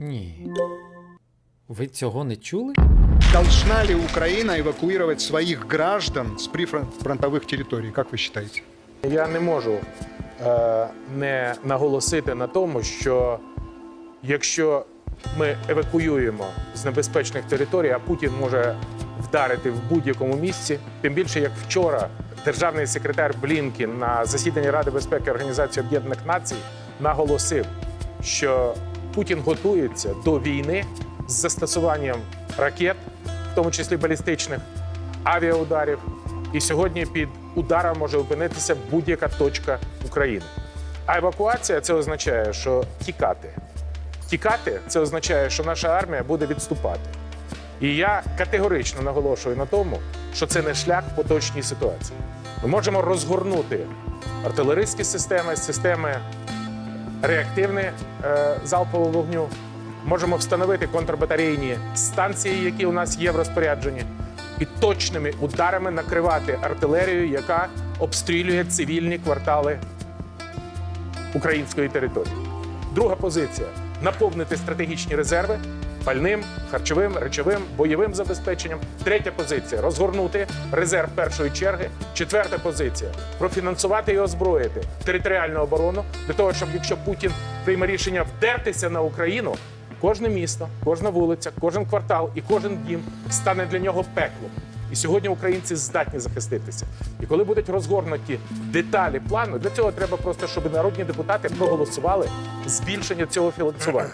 Ні. Ви цього не чули? Должна ли Украина эвакуировать своих граждан с прифронтовых территорий, как вы считаете? Я не можу е, не наголосити на тому, що якщо ми евакуюємо з небезпечних територій, а Путін може вдарити в будь-якому місці, тим більше як вчора державний секретар Блінкін на засіданні Ради безпеки Організації Об'єднаних Націй наголосив, що Путін готується до війни з застосуванням ракет, в тому числі балістичних, авіаударів. І сьогодні під ударом може опинитися будь-яка точка України. А евакуація це означає, що тікати. Тікати це означає, що наша армія буде відступати. І я категорично наголошую на тому, що це не шлях в поточній ситуації. Ми можемо розгорнути артилерійські системи, системи реактивної е, залпового вогню. Можемо встановити контрбатарейні станції, які у нас є в розпорядженні, і точними ударами накривати артилерію, яка обстрілює цивільні квартали української території. Друга позиція наповнити стратегічні резерви пальним, харчовим, речовим, бойовим забезпеченням. Третя позиція розгорнути резерв першої черги. Четверта позиція профінансувати і озброїти територіальну оборону для того, щоб якщо Путін прийме рішення вдертися на Україну, кожне місто, кожна вулиця, кожен квартал і кожен дім стане для нього пеклом. І сьогодні українці здатні захиститися. І коли будуть розгорнуті деталі плану, для цього треба просто, щоб народні депутати проголосували збільшення цього фінансування.